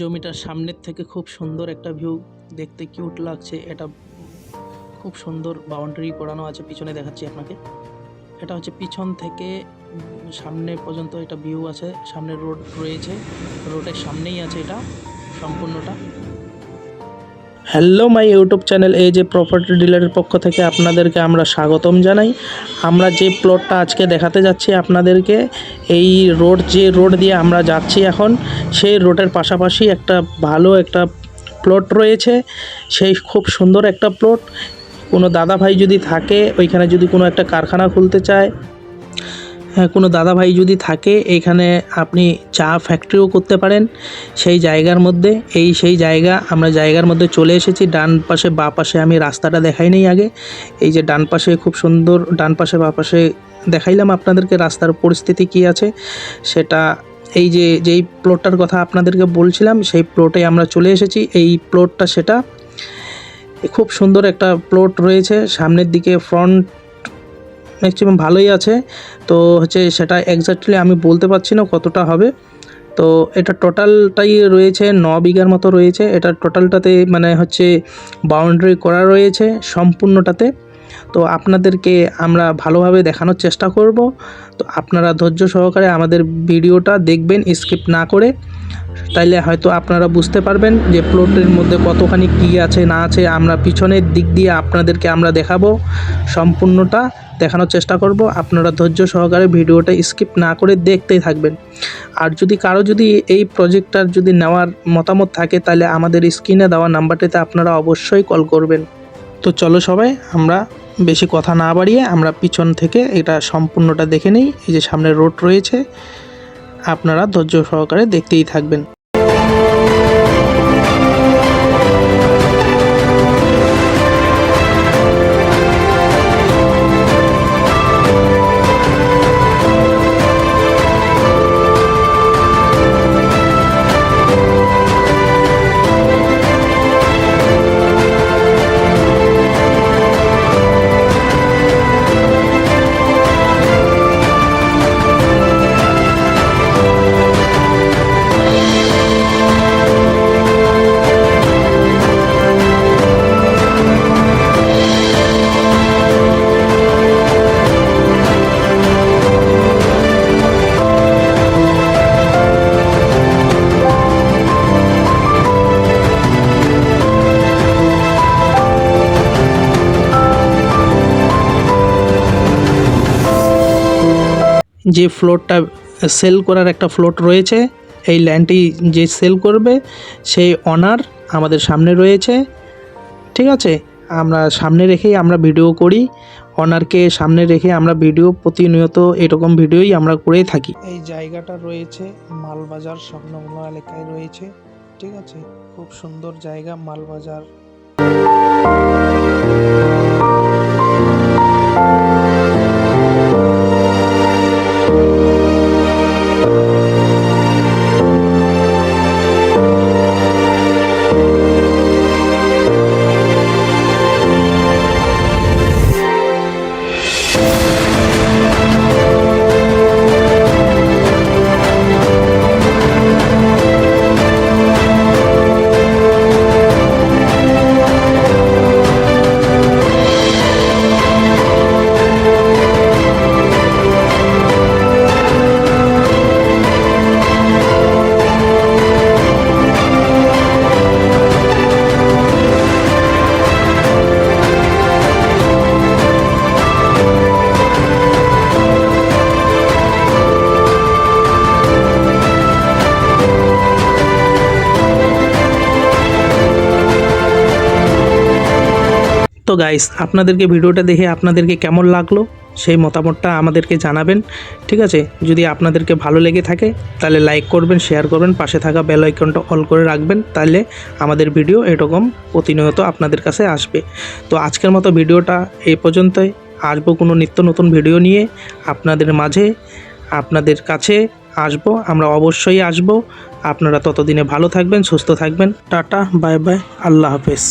জমিটার সামনের থেকে খুব সুন্দর একটা ভিউ দেখতে কিউট লাগছে। এটা খুব সুন্দর বাউন্ডারি করানো আছে, পিছনে দেখাচ্ছি আপনাকে। এটা হচ্ছে পিছন থেকে সামনে পর্যন্ত এটা ভিউ আছে। সামনে রোড রয়েছে রোডের সামনেই আছে এটা, সম্পূর্ণটা। হ্যালো মাই ইউটিউব চ্যানেল এই যে প্রপার্টি ডিলারের পক্ষ থেকে আপনাদেরকে আমরা স্বাগতম জানাই। আমরা যে প্লটটা আজকে দেখাতে যাচ্ছি আপনাদেরকে, এই রোড যে রোড দিয়ে আমরা যাচ্ছি এখন, সেই রোডের পাশাপাশি একটা ভালো একটা প্লট রয়েছে। সেই খুব সুন্দর একটা প্লট কোনো দাদা ভাই যদি থাকে, ওইখানে যদি কোনো একটা কারখানা খুলতে চায় কোনো দাদা ভাই যদি থাকে, এখানে আপনি চা ফ্যাক্টরিও করতে পারেন। সেই জায়গার মধ্যে, এই সেই জায়গা, আমরা জায়গার মধ্যে চলে এসেছি। ডান পাশে, বা পাশে আমি রাস্তাটা দেখাই নেই আগে। এই যে ডান পাশে খুব সুন্দর, ডান পাশে, বা পাশে দেখাইলাম আপনাদেরকে রাস্তার পরিস্থিতি কি আছে। সেটা এই যে, যেই প্লটটার কথা আপনাদেরকে বলছিলাম, সেই প্লটে আমরা চলে এসেছি। এই প্লটটা সেটা, খুব সুন্দর একটা প্লট রয়েছে। সামনের দিকে ফ্রন্ট ম্যাক্সিমাম ভালোই আছে। তো হচ্ছে সেটা এক্স্যাক্টলি আমি বলতে পারছি না কতটা হবে। তো এটা টোটালটাই রয়েছে, ন বিঘার মতো রয়েছে। এটা টোটালটাতে মানে হচ্ছে বাউন্ডারি করা রয়েছে সম্পূর্ণটাতে। তো আপনাদেরকে আমরা ভালোভাবে দেখানোর চেষ্টা করব। তো আপনারা ধৈর্য সহকারে আমাদের ভিডিওটা দেখবেন, স্কিপ না করে। তাইলে হয়তো আপনারা বুঝতে পারবেন যে প্লটের মধ্যে কতখানি কী আছে, না আছে। আমরা পিছনের দিক দিয়ে আপনাদেরকে আমরা দেখাবো। সম্পূর্ণটা দেখানোর চেষ্টা করব। আপনারা ধৈর্য সহকারে ভিডিওটা স্কিপ না করে দেখতেই থাকবেন। আর যদি কারও যদি এই প্রজেক্টটার যদি নেওয়ার মতামত থাকে তাহলে আমাদের স্ক্রিনে দেওয়া নাম্বারটিতে আপনারা অবশ্যই কল করবেন। তো চলো সবাই, আমরা বেশি কথা না বাড়িয়ে আমরা পিছন থেকে এটা সম্পূর্ণটা দেখে নিই। এই যে সামনে রোড রয়েছে, আপনারা ধৈর্য সহকারে দেখতেই থাকবেন। যে ফ্লোরটা সেল করার একটা ফ্লোট রয়েছে, এই ল্যান্ডটি যে সেল করবে, সেই অনার আমাদের সামনে রয়েছে। ঠিক আছে? আমরা সামনে রেখেই আমরা ভিডিও করি। অনারকে সামনে রেখে আমরা ভিডিও প্রতিনিয়ত এরকম ভিডিওই আমরা করেই থাকি। এই জায়গাটা রয়েছে মালবাজার সংলগ্ন এলাকায় রয়েছে। ঠিক আছে? খুব সুন্দর জায়গা মালবাজার। তো গাইস আপনাদেরকে ভিডিওটা দেখে আপনাদেরকে কেমন লাগল? সেই মতামতটা আমাদেরকে জানাবেন, ঠিক আছে? যদি আপনাদেরকে ভালো লেগে থাকে, তাহলে লাইক করবেন শেয়ার করবেন, পাশে থাকা বেল আইকনটা অল করে রাখবেন, তাহলে আমাদের ভিডিও এরকম প্রতিনিয়ত আপনাদের কাছে আসবে। তো আজকের মতো ভিডিওটা এই পর্যন্তই। আসব কোনো নিত্য নতুন ভিডিও নিয়ে আপনাদের মাঝে, আপনাদের কাছে আসব, আমরা অবশ্যই আসব। আপনারা ততদিনে ভালো থাকবেন, সুস্থ থাকবেন। টাটা বাই বাই আল্লাহ হাফেজ।